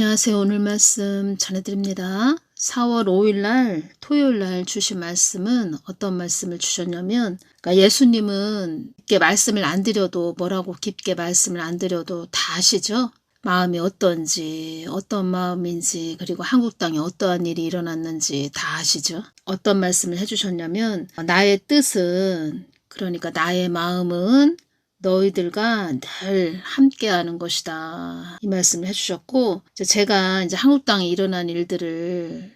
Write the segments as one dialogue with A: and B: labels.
A: 안녕하세요. 오늘 말씀 전해드립니다. 4월 5일 날 토요일 날 주신 말씀은 어떤 말씀을 주셨냐면 그러니까 예수님은 깊게 말씀을 안 드려도 뭐라고 깊게 말씀을 안 드려도 다 아시죠? 마음이 어떤지 어떤 마음인지 그리고 한국 땅에 어떠한 일이 일어났는지 다 아시죠? 어떤 말씀을 해주셨냐면 나의 뜻은 그러니까 나의 마음은 너희들과 늘 함께하는 것이다. 이 말씀을 해주셨고, 제가 이제 한국 땅에 일어난 일들을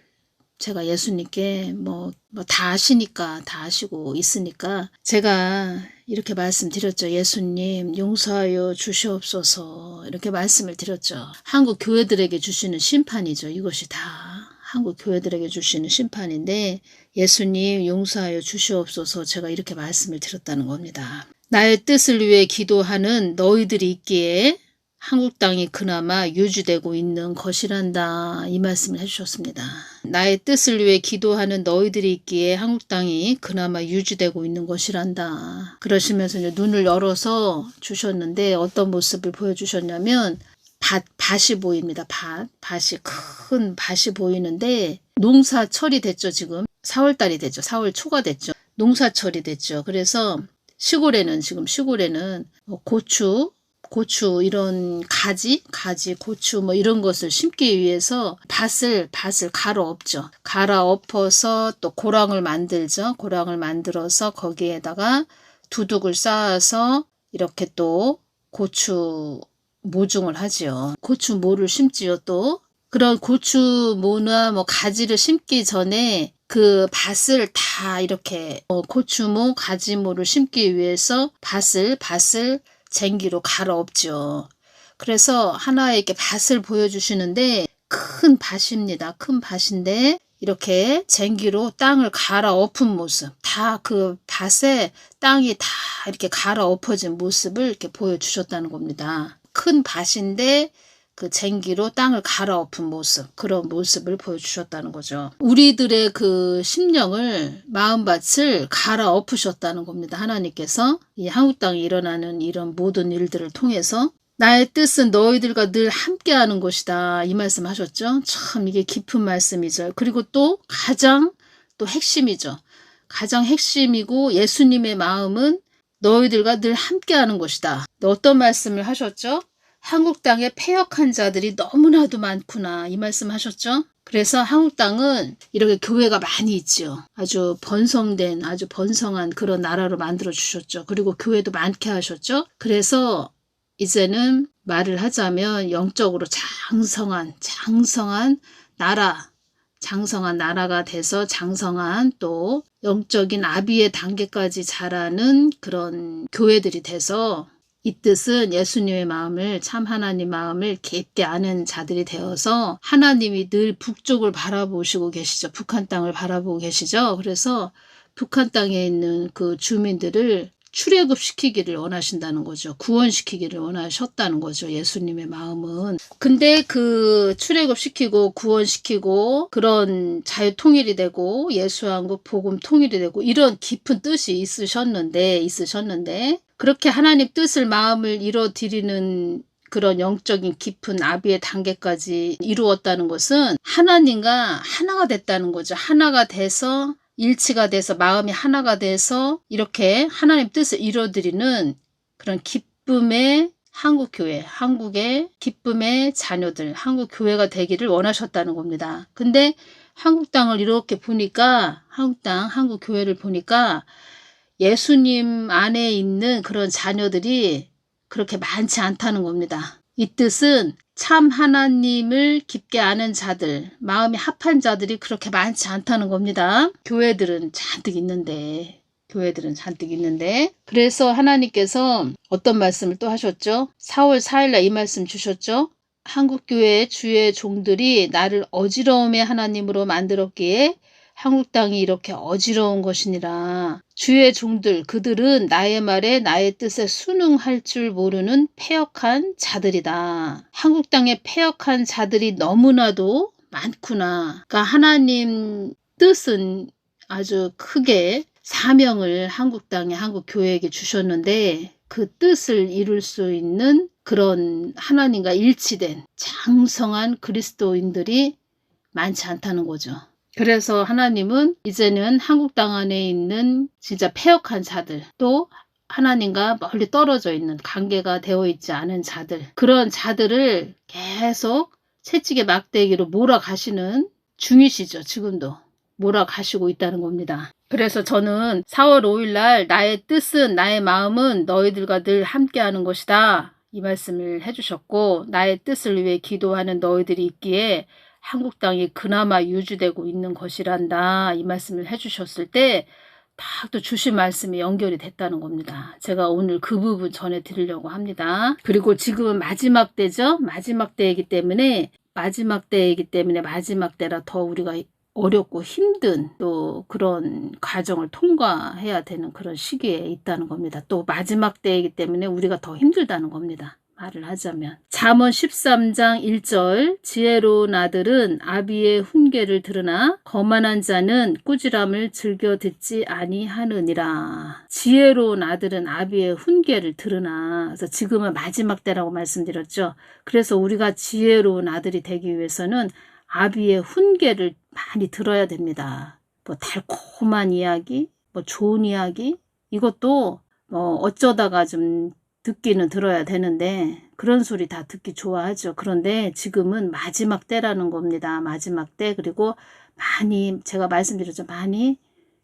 A: 제가 예수님께 뭐, 뭐다 아시니까, 다 아시고 있으니까, 제가 이렇게 말씀드렸죠. 예수님, 용서하여 주시옵소서. 이렇게 말씀을 드렸죠. 한국 교회들에게 주시는 심판이죠. 이것이 다. 한국 교회들에게 주시는 심판인데, 예수님 용서하여 주시옵소서 제가 이렇게 말씀을 드렸다는 겁니다. 나의 뜻을 위해 기도하는 너희들이 있기에 한국 땅이 그나마 유지되고 있는 것이란다. 이 말씀을 해주셨습니다. 나의 뜻을 위해 기도하는 너희들이 있기에 한국 땅이 그나마 유지되고 있는 것이란다. 그러시면서 눈을 열어서 주셨는데 어떤 모습을 보여주셨냐면 밭, 밭이 보입니다. 밭, 밭이 큰 밭이 보이는데 농사철이 됐죠, 지금. 4월달이 됐죠. 4월 초가 됐죠. 농사철이 됐죠. 그래서 시골에는 지금 시골에는 뭐 고추, 고추 이런 가지, 가지, 고추 뭐 이런 것을 심기 위해서 밭을 밭을 갈아 엎죠. 갈아 엎어서 또 고랑을 만들죠. 고랑을 만들어서 거기에다가 두둑을 쌓아서 이렇게 또 고추 모종을 하지요. 고추 모를 심지요 또 그런 고추 모나 뭐 가지를 심기 전에 그 밭을 다 이렇게 어, 고추모, 가지모를 심기 위해서 밭을 밭을 쟁기로 갈아엎죠. 그래서 하나의 이렇게 밭을 보여주시는데 큰 밭입니다. 큰 밭인데 이렇게 쟁기로 땅을 갈아엎은 모습, 다 그 밭에 땅이 다 이렇게 갈아엎어진 모습을 이렇게 보여주셨다는 겁니다. 큰 밭인데 그 쟁기로 땅을 갈아엎은 모습, 그런 모습을 보여주셨다는 거죠. 우리들의 그 심령을, 마음밭을 갈아엎으셨다는 겁니다. 하나님께서 이 한국 땅에 일어나는 이런 모든 일들을 통해서 나의 뜻은 너희들과 늘 함께하는 것이다. 이 말씀 하셨죠? 참 이게 깊은 말씀이죠. 그리고 또 가장 또 핵심이죠. 가장 핵심이고 예수님의 마음은 너희들과 늘 함께하는 것이다. 어떤 말씀을 하셨죠? 한국 땅에 폐역한 자들이 너무나도 많구나 이 말씀 하셨죠? 그래서 한국 땅은 이렇게 교회가 많이 있죠. 아주 번성된 아주 번성한 그런 나라로 만들어 주셨죠. 그리고 교회도 많게 하셨죠. 그래서 이제는 말을 하자면 영적으로 장성한 장성한 나라 장성한 나라가 돼서 장성한 또 영적인 아비의 단계까지 자라는 그런 교회들이 돼서 이 뜻은 예수님의 마음을 참 하나님 마음을 깊게 아는 자들이 되어서 하나님이 늘 북쪽을 바라보시고 계시죠. 북한 땅을 바라보고 계시죠. 그래서 북한 땅에 있는 그 주민들을 출애굽시키기를 원하신다는 거죠. 구원시키기를 원하셨다는 거죠. 예수님의 마음은. 근데 그 출애굽시키고 구원시키고 그런 자유 통일이 되고 예수한국 복음 통일이 되고 이런 깊은 뜻이 있으셨는데 있으셨는데 그렇게 하나님 뜻을 마음을 이뤄 드리는 그런 영적인 깊은 아비의 단계까지 이루었다는 것은 하나님과 하나가 됐다는 거죠. 하나가 돼서 일치가 돼서 마음이 하나가 돼서 이렇게 하나님 뜻을 이뤄드리는 그런 기쁨의 한국교회, 한국의 기쁨의 자녀들, 한국교회가 되기를 원하셨다는 겁니다. 근데 한국 땅을 이렇게 보니까, 한국 땅, 한국교회를 보니까 예수님 안에 있는 그런 자녀들이 그렇게 많지 않다는 겁니다. 이 뜻은 참 하나님을 깊게 아는 자들, 마음이 합한 자들이 그렇게 많지 않다는 겁니다. 교회들은 잔뜩 있는데, 교회들은 잔뜩 있는데. 그래서 하나님께서 어떤 말씀을 또 하셨죠? 4월 4일날 이 말씀 주셨죠? 한국교회 주의 종들이 나를 어지러움의 하나님으로 만들었기에 한국 땅이 이렇게 어지러운 것이니라. 주의 종들 그들은 나의 말에 나의 뜻에 순응할 줄 모르는 폐역한 자들이다. 한국 땅에 폐역한 자들이 너무나도 많구나. 그러니까 하나님 뜻은 아주 크게 사명을 한국 땅에 한국 교회에게 주셨는데 그 뜻을 이룰 수 있는 그런 하나님과 일치된 장성한 그리스도인들이 많지 않다는 거죠. 그래서 하나님은 이제는 한국 땅 안에 있는 진짜 폐역한 자들 또 하나님과 멀리 떨어져 있는 관계가 되어 있지 않은 자들 그런 자들을 계속 채찍의 막대기로 몰아가시는 중이시죠 지금도. 몰아가시고 있다는 겁니다. 그래서 저는 4월 5일 날 나의 뜻은 나의 마음은 너희들과 늘 함께하는 것이다. 이 말씀을 해주셨고 나의 뜻을 위해 기도하는 너희들이 있기에 한국 땅이 그나마 유지되고 있는 것이란다 이 말씀을 해주셨을 때 딱 또 주신 말씀이 연결이 됐다는 겁니다. 제가 오늘 그 부분 전해드리려고 합니다. 그리고 지금은 마지막 때죠. 마지막 때이기 때문에 마지막 때이기 때문에 마지막 때라 더 우리가 어렵고 힘든 또 그런 과정을 통과해야 되는 그런 시기에 있다는 겁니다. 또 마지막 때이기 때문에 우리가 더 힘들다는 겁니다. 말을 하자면 잠언 13장 1절 지혜로운 아들은 아비의 훈계를 들으나 거만한 자는 꾸지람을 즐겨 듣지 아니하느니라. 지혜로운 아들은 아비의 훈계를 들으나. 그래서 지금은 마지막 때라고 말씀드렸죠. 그래서 우리가 지혜로운 아들이 되기 위해서는 아비의 훈계를 많이 들어야 됩니다. 뭐 달콤한 이야기 뭐 좋은 이야기 이것도 뭐 어쩌다가 좀 듣기는 들어야 되는데 그런 소리 다 듣기 좋아하죠. 그런데 지금은 마지막 때라는 겁니다. 마지막 때 그리고 많이 제가 말씀드렸죠. 많이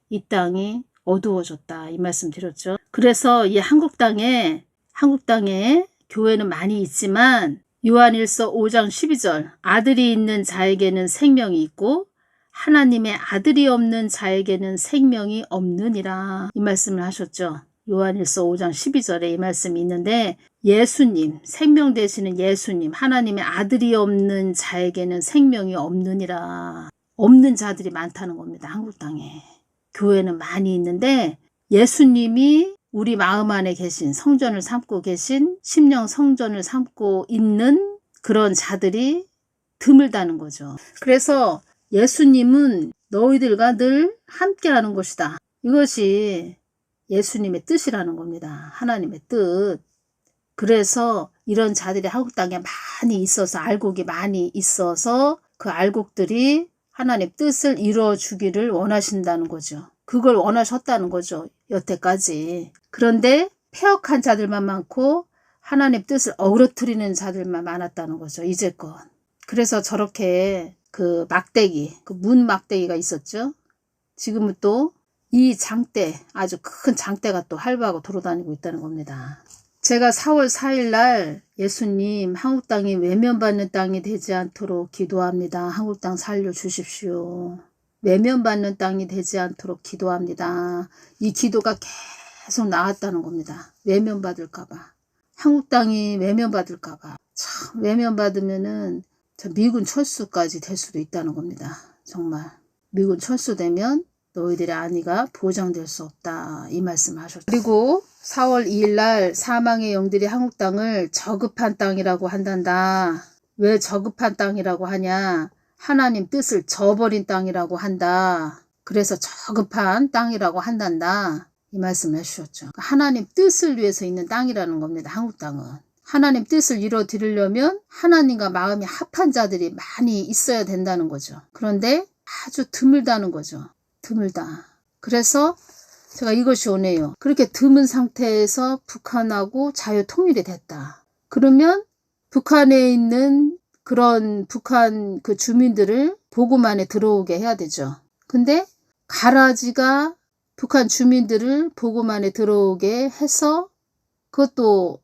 A: 이 땅이 어두워졌다 이 말씀 드렸죠. 그래서 이 한국 땅에 한국 땅에 교회는 많이 있지만 요한일서 5장 12절 아들이 있는 자에게는 생명이 있고 하나님의 아들이 없는 자에게는 생명이 없느니라 이 말씀을 하셨죠. 요한일서 5장 12절에 이 말씀이 있는데 예수님, 생명 되시는 예수님, 하나님의 아들이 없는 자에게는 생명이 없느니라. 없는 자들이 많다는 겁니다. 한국 땅에. 교회는 많이 있는데 예수님이 우리 마음 안에 계신 성전을 삼고 계신 심령 성전을 삼고 있는 그런 자들이 드물다는 거죠. 그래서 예수님은 너희들과 늘 함께하는 것이다. 이것이 예수님의 뜻이라는 겁니다. 하나님의 뜻. 그래서 이런 자들이 한국 땅에 많이 있어서 알곡이 많이 있어서 그 알곡들이 하나님 뜻을 이루어 주기를 원하신다는 거죠. 그걸 원하셨다는 거죠. 여태까지. 그런데 폐역한 자들만 많고 하나님 뜻을 어그러뜨리는 자들만 많았다는 거죠. 이제껏. 그래서 저렇게 그 막대기, 그 문 막대기가 있었죠. 지금은 또 이 장대, 아주 큰 장대가 또 할부하고 돌아다니고 있다는 겁니다. 제가 4월 4일 날 예수님 한국 땅이 외면받는 땅이 되지 않도록 기도합니다. 한국 땅 살려주십시오. 외면받는 땅이 되지 않도록 기도합니다. 이 기도가 계속 나왔다는 겁니다. 외면받을까봐. 한국 땅이 외면받을까봐. 참, 외면받으면은 미군 철수까지 될 수도 있다는 겁니다. 정말. 미군 철수되면 너희들의 안위가 보장될 수 없다. 이 말씀 하셨죠. 그리고 4월 2일 날 사망의 영들이 한국 땅을 저급한 땅이라고 한단다. 왜 저급한 땅이라고 하냐? 하나님 뜻을 저버린 땅이라고 한다. 그래서 저급한 땅이라고 한단다. 이 말씀을 해주셨죠. 하나님 뜻을 위해서 있는 땅이라는 겁니다. 한국 땅은. 하나님 뜻을 이뤄 드리려면 하나님과 마음이 합한 자들이 많이 있어야 된다는 거죠. 그런데 아주 드물다는 거죠. 드물다. 그래서 제가 이것이 오네요. 그렇게 드문 상태에서 북한하고 자유 통일이 됐다. 그러면 북한에 있는 그런 북한 그 주민들을 보고만에 들어오게 해야 되죠. 근데 가라지가 북한 주민들을 보고만에 들어오게 해서 그것도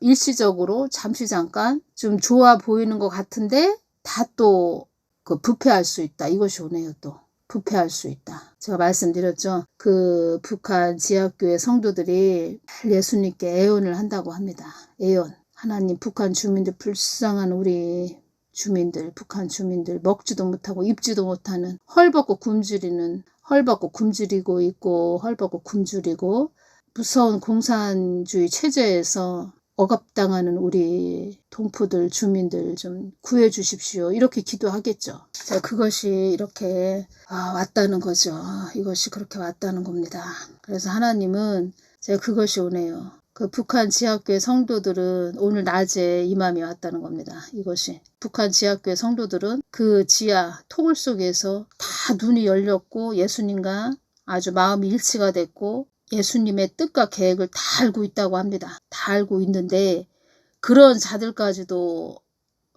A: 일시적으로 잠시 잠깐 좀 좋아 보이는 것 같은데 다 또 그 부패할 수 있다. 이것이 오네요 또. 부패할 수 있다. 제가 말씀드렸죠. 그 북한 지하교회 성도들이 예수님께 애원을 한다고 합니다. 애원. 하나님 북한 주민들 불쌍한 우리 주민들 북한 주민들 먹지도 못하고 입지도 못하는 헐벗고 굶주리는 헐벗고 굶주리고 있고 헐벗고 굶주리고 무서운 공산주의 체제에서 억압당하는 우리 동포들, 주민들 좀 구해 주십시오. 이렇게 기도하겠죠. 자, 그것이 이렇게 아, 왔다는 거죠. 이것이 그렇게 왔다는 겁니다. 그래서 하나님은 제가 그것이 오네요. 그 북한 지하교회 성도들은 오늘 낮에 이 맘이 왔다는 겁니다. 이것이. 북한 지하교회 성도들은 그 지하 토굴 속에서 다 눈이 열렸고 예수님과 아주 마음이 일치가 됐고 예수님의 뜻과 계획을 다 알고 있다고 합니다. 다 알고 있는데 그런 자들까지도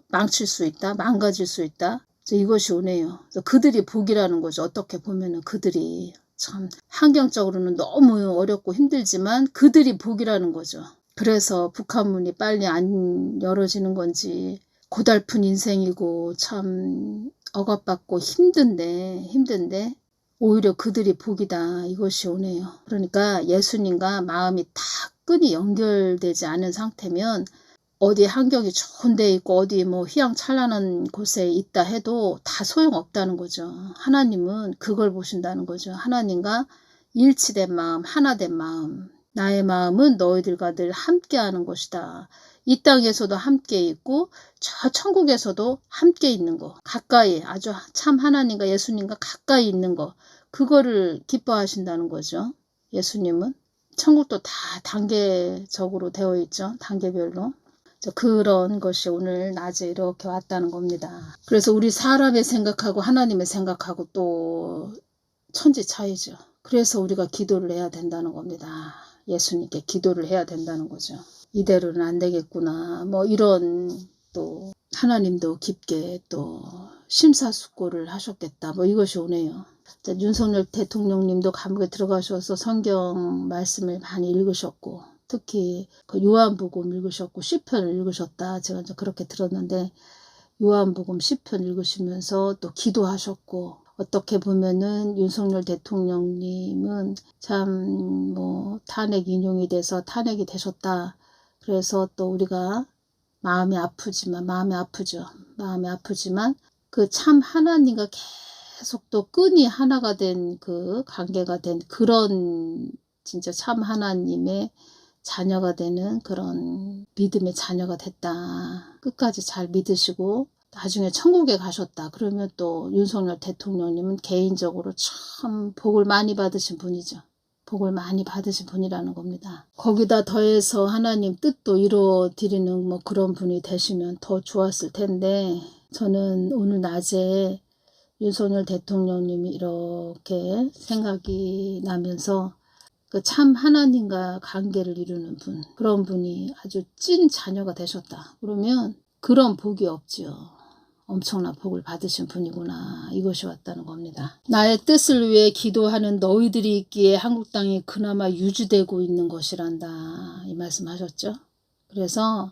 A: 망칠 수 있다, 망가질 수 있다. 이것이 오네요. 그들이 복이라는 거죠. 어떻게 보면은 그들이 참 환경적으로는 너무 어렵고 힘들지만 그들이 복이라는 거죠. 그래서 북한 문이 빨리 안 열어지는 건지 고달픈 인생이고 참 억압받고 힘든데 힘든데 오히려 그들이 복이다 이것이 오네요. 그러니까 예수님과 마음이 다 끈이 연결되지 않은 상태면 어디 환경이 좋은 데 있고 어디 뭐 휘황찬란한 곳에 있다 해도 다 소용없다는 거죠. 하나님은 그걸 보신다는 거죠. 하나님과 일치된 마음, 하나된 마음. 나의 마음은 너희들과 늘 함께하는 것이다. 이 땅에서도 함께 있고 저 천국에서도 함께 있는 거. 가까이 아주 참 하나님과 예수님과 가까이 있는 거. 그거를 기뻐하신다는 거죠. 예수님은. 천국도 다 단계적으로 되어 있죠. 단계별로. 그런 것이 오늘 낮에 이렇게 왔다는 겁니다. 그래서 우리 사람의 생각하고 하나님의 생각하고 또 천지 차이죠. 그래서 우리가 기도를 해야 된다는 겁니다. 예수님께 기도를 해야 된다는 거죠. 이대로는 안 되겠구나. 뭐 이런 또 하나님도 깊게 또 심사숙고를 하셨겠다. 뭐 이것이 오네요. 윤석열 대통령님도 감옥에 들어가셔서 성경 말씀을 많이 읽으셨고 특히 그 요한복음 읽으셨고 시편을 읽으셨다. 제가 이제 그렇게 들었는데 요한복음 시편 읽으시면서 또 기도하셨고 어떻게 보면은 윤석열 대통령님은 참 뭐 탄핵 인용이 돼서 탄핵이 되셨다. 그래서 또 우리가 마음이 아프지만 마음이 아프죠. 마음이 아프지만 그 참 하나님과 계속 또 끈이 하나가 된 그 관계가 된 그런 진짜 참 하나님의 자녀가 되는 그런 믿음의 자녀가 됐다. 끝까지 잘 믿으시고 나중에 천국에 가셨다. 그러면 또 윤석열 대통령님은 개인적으로 참 복을 많이 받으신 분이죠. 복을 많이 받으신 분이라는 겁니다. 거기다 더해서 하나님 뜻도 이루어 드리는 뭐 그런 분이 되시면 더 좋았을 텐데 저는 오늘 낮에 윤석열 대통령님이 이렇게 생각이 나면서 그참 하나님과 관계를 이루는 분, 그런 분이 아주 찐 자녀가 되셨다. 그러면 그런 복이 없지요. 엄청난 복을 받으신 분이구나. 이것이 왔다는 겁니다. 나의 뜻을 위해 기도하는 너희들이 있기에 한국 땅이 그나마 유지되고 있는 것이란다. 이 말씀 하셨죠? 그래서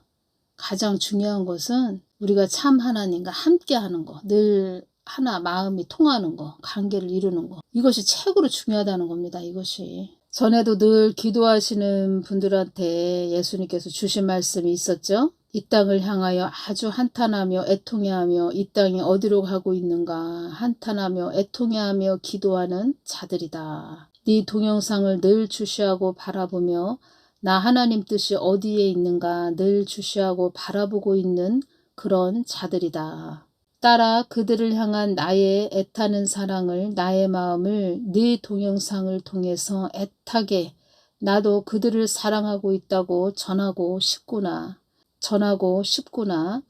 A: 가장 중요한 것은 우리가 참 하나님과 함께 하는 거, 늘 하나 마음이 통하는 거, 관계를 이루는 거. 이것이 최고로 중요하다는 겁니다. 이것이. 전에도 늘 기도하시는 분들한테 예수님께서 주신 말씀이 있었죠. 이 땅을 향하여 아주 한탄하며 애통해하며 이 땅이 어디로 가고 있는가 한탄하며 애통해하며 기도하는 자들이다. 네 동영상을 늘 주시하고 바라보며 나 하나님 뜻이 어디에 있는가 늘 주시하고 바라보고 있는 그런 자들이다. 따라 그들을 향한 나의 애타는 사랑을 나의 마음을 네 동영상을 통해서 애타게 나도 그들을 사랑하고 있다고 전하고 싶구나. 전하고 싶구나.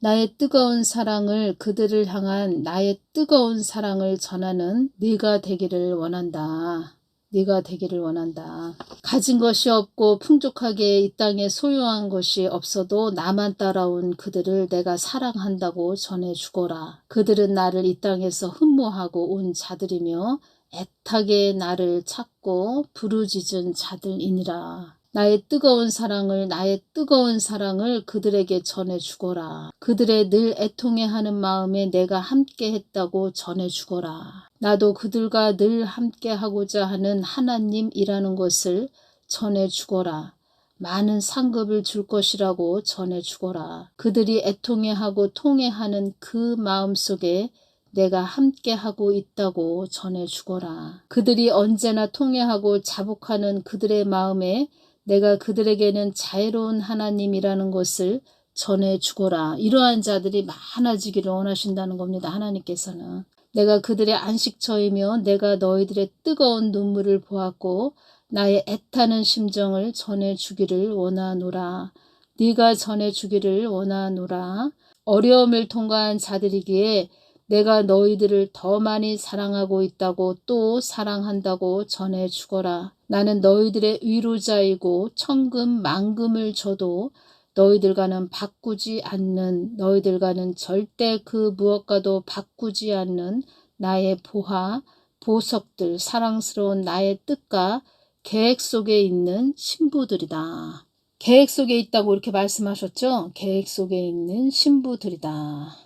A: 나의 뜨거운 사랑을 그들을 향한 나의 뜨거운 사랑을 전하는 네가 되기를 원한다. 네가 되기를 원한다. 가진 것이 없고 풍족하게 이 땅에 소유한 것이 없어도 나만 따라온 그들을 내가 사랑한다고 전해 주거라. 그들은 나를 이 땅에서 흠모하고 온 자들이며 애타게 나를 찾고 부르짖은 자들이니라. 나의 뜨거운 사랑을 나의 뜨거운 사랑을 그들에게 전해 주거라. 그들의 늘 애통해 하는 마음에 내가 함께 했다고 전해 주거라. 나도 그들과 늘 함께 하고자 하는 하나님이라는 것을 전해 주거라. 많은 상급을 줄 것이라고 전해 주거라. 그들이 애통해하고 통해하는 그 마음 속에 내가 함께 하고 있다고 전해 주거라. 그들이 언제나 통해하고 자복하는 그들의 마음에 내가 그들에게는 자애로운 하나님이라는 것을 전해 주거라. 이러한 자들이 많아지기를 원하신다는 겁니다. 하나님께서는. 내가 그들의 안식처이며 내가 너희들의 뜨거운 눈물을 보았고 나의 애타는 심정을 전해 주기를 원하노라. 네가 전해 주기를 원하노라. 어려움을 통과한 자들이기에 내가 너희들을 더 많이 사랑하고 있다고 또 사랑한다고 전해 주거라. 나는 너희들의 위로자이고 천금 만금을 줘도 너희들과는 바꾸지 않는 너희들과는 절대 그 무엇과도 바꾸지 않는 나의 보화 보석들 사랑스러운 나의 뜻과 계획 속에 있는 신부들이다. 계획 속에 있다고 이렇게 말씀하셨죠? 계획 속에 있는 신부들이다.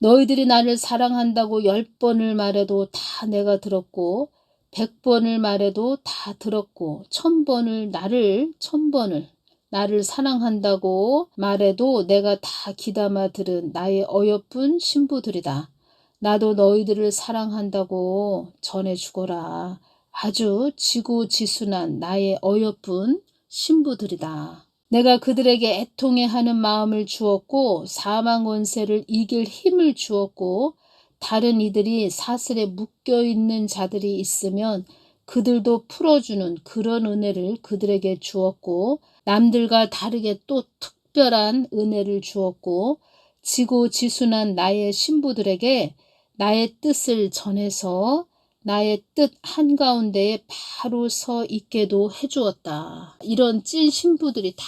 A: 너희들이 나를 사랑한다고 열 번을 말해도 다 내가 들었고 백 번을 말해도 다 들었고 천 번을 나를 천 번을 나를 사랑한다고 말해도 내가 다 귀담아 들은 나의 어여쁜 신부들이다. 나도 너희들을 사랑한다고 전해 주거라. 아주 지고지순한 나의 어여쁜 신부들이다. 내가 그들에게 애통해 하는 마음을 주었고 사망 원세를 이길 힘을 주었고 다른 이들이 사슬에 묶여 있는 자들이 있으면 그들도 풀어주는 그런 은혜를 그들에게 주었고 남들과 다르게 또 특별한 은혜를 주었고 지고 지순한 나의 신부들에게 나의 뜻을 전해서 나의 뜻 한가운데에 바로 서 있게도 해주었다. 이런 찐 신부들이 다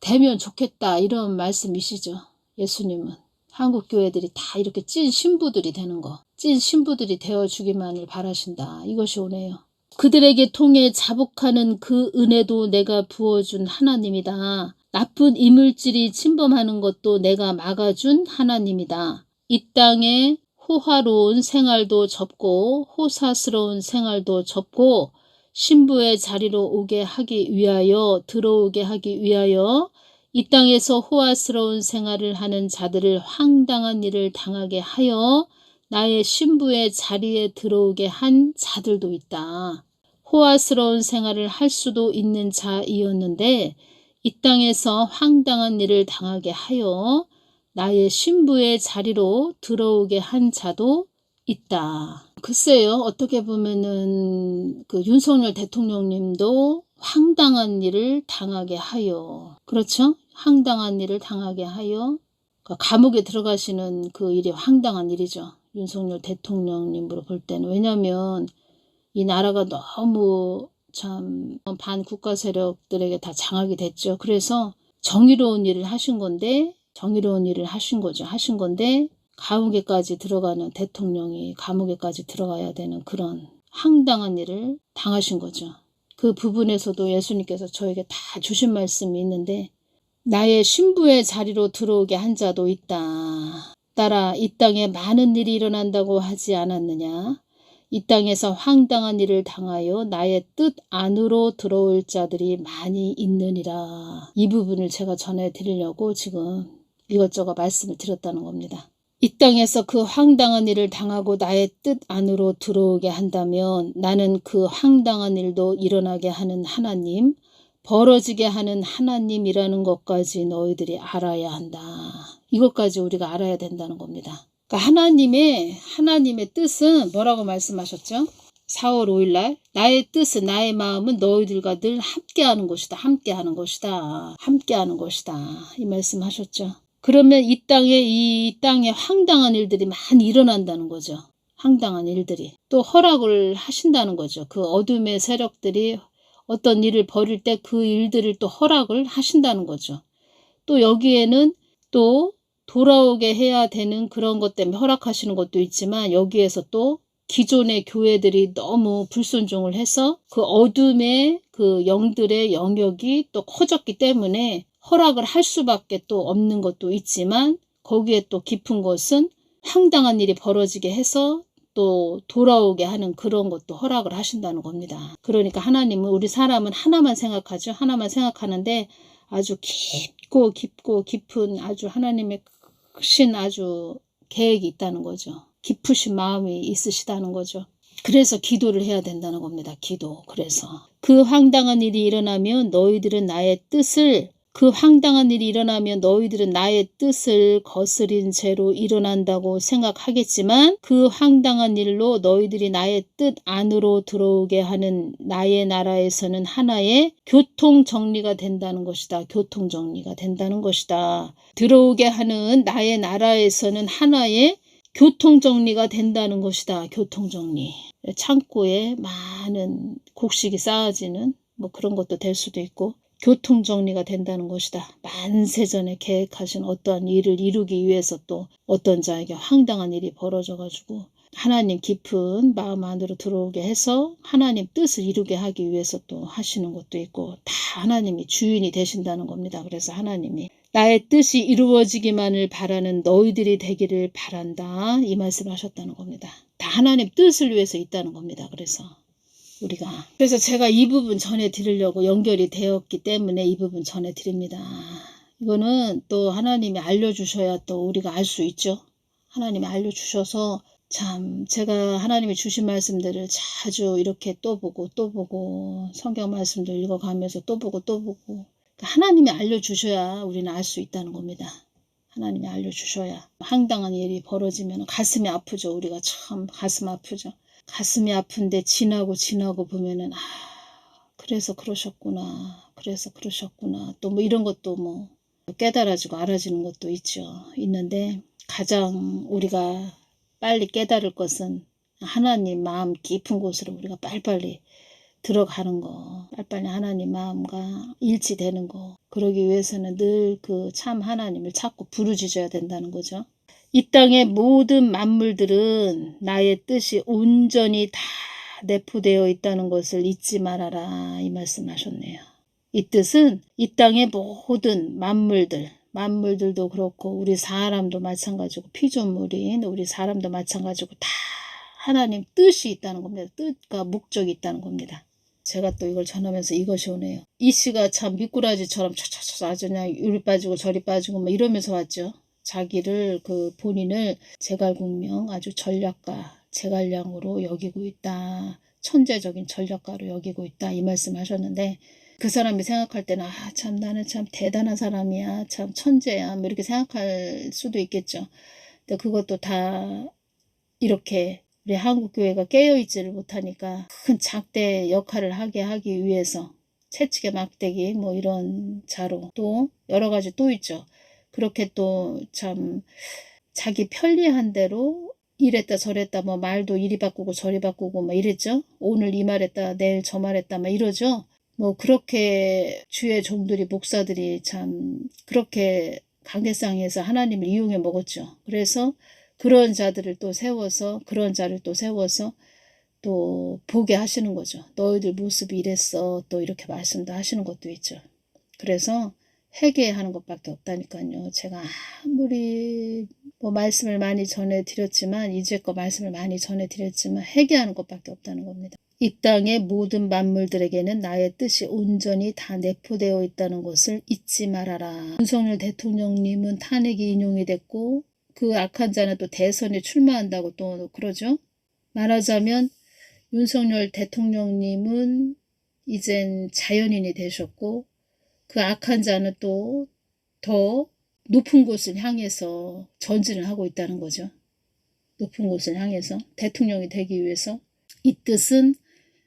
A: 되면 좋겠다. 이런 말씀이시죠. 예수님은. 한국 교회들이 다 이렇게 찐 신부들이 되는 거. 찐 신부들이 되어주기만을 바라신다. 이것이 오네요. 그들에게 통해 자복하는 그 은혜도 내가 부어준 하나님이다. 나쁜 이물질이 침범하는 것도 내가 막아준 하나님이다. 이 땅에 호화로운 생활도 접고 호사스러운 생활도 접고 신부의 자리로 오게 하기 위하여 들어오게 하기 위하여 이 땅에서 호화스러운 생활을 하는 자들을 황당한 일을 당하게 하여 나의 신부의 자리에 들어오게 한 자들도 있다. 호화스러운 생활을 할 수도 있는 자이었는데 이 땅에서 황당한 일을 당하게 하여 나의 신부의 자리로 들어오게 한 자도 있다. 글쎄요, 어떻게 보면은 그 윤석열 대통령님도 황당한 일을 당하게 하여, 그렇죠? 황당한 일을 당하게 하여 그 감옥에 들어가시는 그 일이 황당한 일이죠. 윤석열 대통령님으로 볼 때는. 왜냐하면 이 나라가 너무 참 반국가 세력들에게 다 장악이 됐죠. 그래서 정의로운 일을 하신 건데 정의로운 일을 하신 거죠. 하신 건데 감옥에까지 들어가는 대통령이 감옥에까지 들어가야 되는 그런 황당한 일을 당하신 거죠. 그 부분에서도 예수님께서 저에게 다 주신 말씀이 있는데 나의 신부의 자리로 들어오게 한 자도 있다. 따라 이 땅에 많은 일이 일어난다고 하지 않았느냐? 이 땅에서 황당한 일을 당하여 나의 뜻 안으로 들어올 자들이 많이 있느니라. 이 부분을 제가 전해드리려고 지금 이것저것 말씀을 드렸다는 겁니다. 이 땅에서 그 황당한 일을 당하고 나의 뜻 안으로 들어오게 한다면 나는 그 황당한 일도 일어나게 하는 하나님, 벌어지게 하는 하나님이라는 것까지 너희들이 알아야 한다. 이것까지 우리가 알아야 된다는 겁니다. 그러니까 하나님의 하나님의 뜻은 뭐라고 말씀하셨죠? 4월 5일 날 나의 뜻은 나의 마음은 너희들과 늘 함께하는 것이다. 함께하는 것이다. 함께하는 것이다. 이 말씀하셨죠. 그러면 이 땅에 이 땅에 황당한 일들이 많이 일어난다는 거죠. 황당한 일들이 또 허락을 하신다는 거죠. 그 어둠의 세력들이 어떤 일을 벌일 때 그 일들을 또 허락을 하신다는 거죠. 또 여기에는 또 돌아오게 해야 되는 그런 것 때문에 허락하시는 것도 있지만 여기에서 또 기존의 교회들이 너무 불순종을 해서 그 어둠의 그 영들의 영역이 또 커졌기 때문에 허락을 할 수밖에 또 없는 것도 있지만 거기에 또 깊은 것은 황당한 일이 벌어지게 해서 또 돌아오게 하는 그런 것도 허락을 하신다는 겁니다. 그러니까 하나님은 우리 사람은 하나만 생각하죠. 하나만 생각하는데 아주 깊고 깊고 깊은 아주 하나님의 크신 아주 계획이 있다는 거죠. 깊으신 마음이 있으시다는 거죠. 그래서 기도를 해야 된다는 겁니다. 기도. 그래서 그 황당한 일이 일어나면 너희들은 나의 뜻을 그 황당한 일이 일어나면 너희들은 나의 뜻을 거스린 채로 일어난다고 생각하겠지만 그 황당한 일로 너희들이 나의 뜻 안으로 들어오게 하는 나의 나라에서는 하나의 교통 정리가 된다는 것이다. 교통 정리가 된다는 것이다. 들어오게 하는 나의 나라에서는 하나의 교통 정리가 된다는 것이다. 교통 정리. 창고에 많은 곡식이 쌓아지는 뭐 그런 것도 될 수도 있고 교통 정리가 된다는 것이다. 만세전에 계획하신 어떠한 일을 이루기 위해서 또 어떤 자에게 황당한 일이 벌어져 가지고 하나님 깊은 마음 안으로 들어오게 해서 하나님 뜻을 이루게 하기 위해서 또 하시는 것도 있고 다 하나님이 주인이 되신다는 겁니다. 그래서 하나님이 나의 뜻이 이루어지기만을 바라는 너희들이 되기를 바란다. 이 말씀을 하셨다는 겁니다. 다 하나님 뜻을 위해서 있다는 겁니다. 그래서 우리가 그래서 제가 이 부분 전해 드리려고 연결이 되었기 때문에 이 부분 전해 드립니다. 이거는 또 하나님이 알려주셔야 또 우리가 알 수 있죠. 하나님이 알려주셔서 참 제가 하나님이 주신 말씀들을 자주 이렇게 또 보고 또 보고 성경 말씀도 읽어가면서 또 보고 또 보고 하나님이 알려주셔야 우리는 알 수 있다는 겁니다. 하나님이 알려주셔야 황당한 일이 벌어지면 가슴이 아프죠. 우리가 참 가슴 아프죠. 가슴이 아픈데 지나고 지나고 보면은 아 그래서 그러셨구나 그래서 그러셨구나. 또 뭐 이런 것도 뭐 깨달아지고 알아지는 것도 있죠. 있는데 가장 우리가 빨리 깨달을 것은 하나님 마음 깊은 곳으로 우리가 빨리빨리 들어가는 거 빨리빨리 하나님 마음과 일치되는 거. 그러기 위해서는 늘 그 참 하나님을 찾고 부르짖어야 된다는 거죠 이 땅의 모든 만물들은 나의 뜻이 온전히 다 내포되어 있다는 것을 잊지 말아라 이 말씀하셨네요. 이 뜻은 이 땅의 모든 만물들 만물들도 그렇고 우리 사람도 마찬가지고 피조물인 우리 사람도 마찬가지고 다 하나님 뜻이 있다는 겁니다. 뜻과 목적이 있다는 겁니다. 제가 또 이걸 전하면서 이것이 오네요. 이 씨가 참 미꾸라지처럼 차차차 아주 그냥 이리 빠지고 저리 빠지고 막 이러면서 왔죠. 자기를 그 본인을 제갈공명 아주 전략가 제갈량으로 여기고 있다. 천재적인 전략가로 여기고 있다. 이 말씀 하셨는데 그 사람이 생각할 때는 아 참 나는 참 대단한 사람이야. 참 천재야. 뭐 이렇게 생각할 수도 있겠죠. 근데 그것도 다 이렇게 우리 한국 교회가 깨어 있지를 못하니까 큰 작대 역할을 하게 하기 위해서 채찍에 막대기 뭐 이런 자로 또 여러 가지 또 있죠. 그렇게 또 참 자기 편리한 대로 이랬다 저랬다 뭐 말도 이리 바꾸고 저리 바꾸고 막 이랬죠. 오늘 이 말했다 내일 저 말했다 막 이러죠. 뭐 그렇게 주의 종들이 목사들이 참 그렇게 강대상에서 하나님을 이용해 먹었죠. 그래서 그런 자들을 또 세워서 그런 자를 또 세워서 또 보게 하시는 거죠. 너희들 모습이 이랬어. 또 이렇게 말씀도 하시는 것도 있죠. 그래서 회개하는 것밖에 없다니까요. 제가 아무리 뭐 말씀을 많이 전해드렸지만 이제껏 말씀을 많이 전해드렸지만 회개하는 것밖에 없다는 겁니다. 이 땅의 모든 만물들에게는 나의 뜻이 온전히 다 내포되어 있다는 것을 잊지 말아라. 윤석열 대통령님은 탄핵이 인용이 됐고 그 악한 자는 또 대선에 출마한다고 또 그러죠. 말하자면 윤석열 대통령님은 이젠 자연인이 되셨고 그 악한 자는 또 더 높은 곳을 향해서 전진을 하고 있다는 거죠. 높은 곳을 향해서 대통령이 되기 위해서 이 뜻은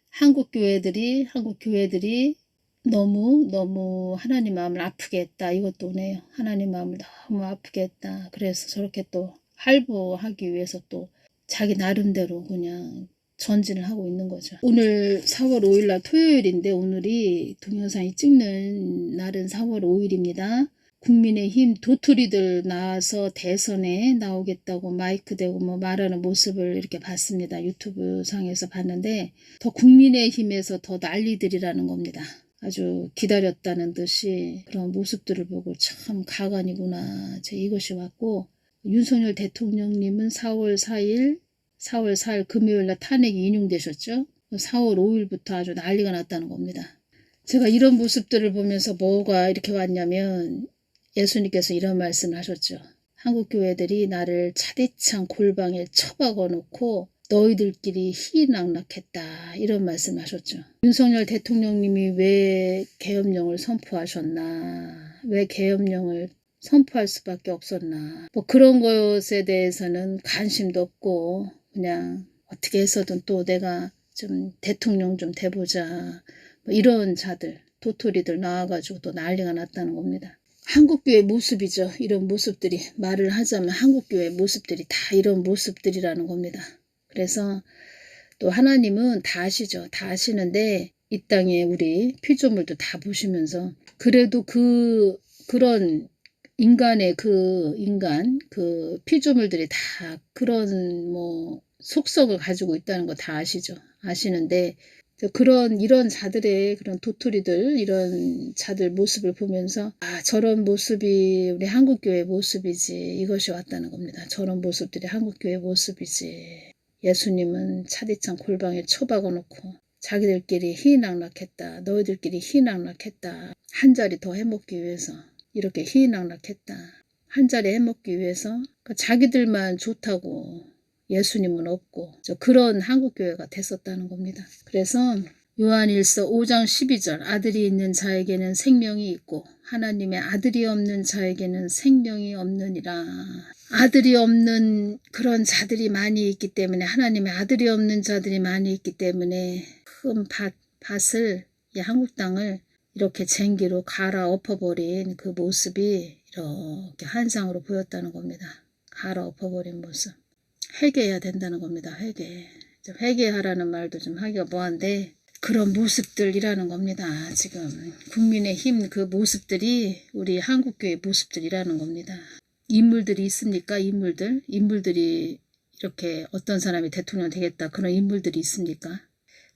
A: 한국 교회들이 한국 교회들이 너무 너무 하나님 마음을 아프게 했다 이것도 오네요. 하나님 마음을 너무 아프게 했다. 그래서 저렇게 또 할부하기 위해서 또 자기 나름대로 그냥 전진을 하고 있는 거죠. 오늘 4월 5일 날 토요일인데 오늘이 동영상이 찍는 날은 4월 5일입니다. 국민의힘 도토리들 나와서 대선에 나오겠다고 마이크 대고 뭐 말하는 모습을 이렇게 봤습니다. 유튜브 상에서 봤는데 더 국민의힘에서 더 난리들이라는 겁니다. 아주 기다렸다는 듯이 그런 모습들을 보고 참 가관이구나. 제 이것이 왔고 윤석열 대통령님은 4월 4일 4월 4일 금요일 날 탄핵이 인용되셨죠. 4월 5일부터 아주 난리가 났다는 겁니다. 제가 이런 모습들을 보면서 뭐가 이렇게 왔냐면 예수님께서 이런 말씀을 하셨죠. 한국 교회들이 나를 차디찬 골방에 처박아 놓고 너희들끼리 희낙락했다 이런 말씀 하셨죠. 윤석열 대통령님이 왜 계엄령을 선포하셨나 왜 계엄령을 선포할 수밖에 없었나. 뭐 그런 것에 대해서는 관심도 없고 그냥 어떻게 해서든 또 내가 좀 대통령 좀 돼보자. 뭐 이런 자들, 도토리들 나와가지고 또 난리가 났다는 겁니다. 한국교회 모습이죠. 이런 모습들이 말을 하자면 한국교회 모습들이 다 이런 모습들이라는 겁니다. 그래서 또 하나님은 다 아시죠. 다 아시는데 이 땅에 우리 피조물도 다 보시면서 그래도 그 그런 인간의 그 인간 그 피조물들이 다 그런 뭐 속성을 가지고 있다는 거 다 아시죠. 아시는데 그런 이런 자들의 그런 도토리들 이런 자들 모습을 보면서 아 저런 모습이 우리 한국 교회 모습이지 이것이 왔다는 겁니다. 저런 모습들이 한국 교회 모습이지. 예수님은 차디찬 골방에 처박아 놓고 자기들끼리 희낙락했다. 너희들끼리 희낙락했다. 한 자리 더 해먹기 위해서 이렇게 희낙락했다. 한 자리 해먹기 위해서 그러니까 자기들만 좋다고 예수님은 없고 저 그런 한국교회가 됐었다는 겁니다. 그래서 요한일서 5장 12절 아들이 있는 자에게는 생명이 있고 하나님의 아들이 없는 자에게는 생명이 없느니라. 아들이 없는 그런 자들이 많이 있기 때문에 하나님의 아들이 없는 자들이 많이 있기 때문에 큰 밭, 밭을 이 한국 땅을 이렇게 쟁기로 갈아엎어버린 그 모습이 이렇게 한상으로 보였다는 겁니다. 갈아엎어버린 모습. 회개해야 된다는 겁니다. 회개. 좀 회개하라는 말도 좀 하기가 뭐한데 그런 모습들이라는 겁니다. 지금 국민의 힘 그 모습들이 우리 한국교회 모습들이라는 겁니다. 인물들이 있습니까? 인물들? 인물들이 이렇게 어떤 사람이 대통령 되겠다 그런 인물들이 있습니까?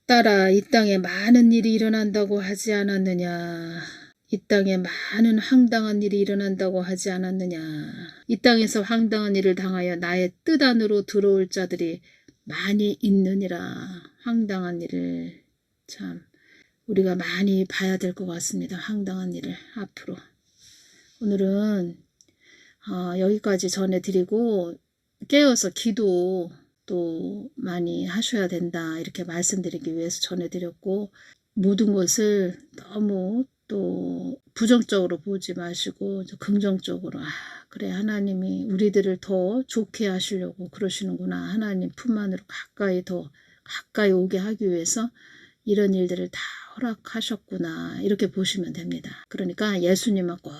A: 따라 이 땅에 많은 일이 일어난다고 하지 않았느냐. 이 땅에 많은 황당한 일이 일어난다고 하지 않았느냐. 이 땅에서 황당한 일을 당하여 나의 뜻 안으로 들어올 자들이 많이 있느니라. 황당한 일을 참 우리가 많이 봐야 될 것 같습니다. 황당한 일을 앞으로. 오늘은 어, 여기까지 전해드리고 깨어서 기도 또 많이 하셔야 된다 이렇게 말씀드리기 위해서 전해드렸고 모든 것을 너무 또 부정적으로 보지 마시고 긍정적으로 아 그래 하나님이 우리들을 더 좋게 하시려고 그러시는구나 하나님 품 안으로 가까이 더 가까이 오게 하기 위해서 이런 일들을 다 허락하셨구나 이렇게 보시면 됩니다. 그러니까 예수님만 꼭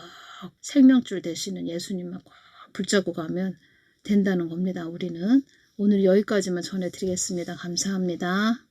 A: 생명줄 되시는 예수님만 꼭 붙잡고 가면 된다는 겁니다. 우리는 오늘 여기까지만 전해드리겠습니다. 감사합니다.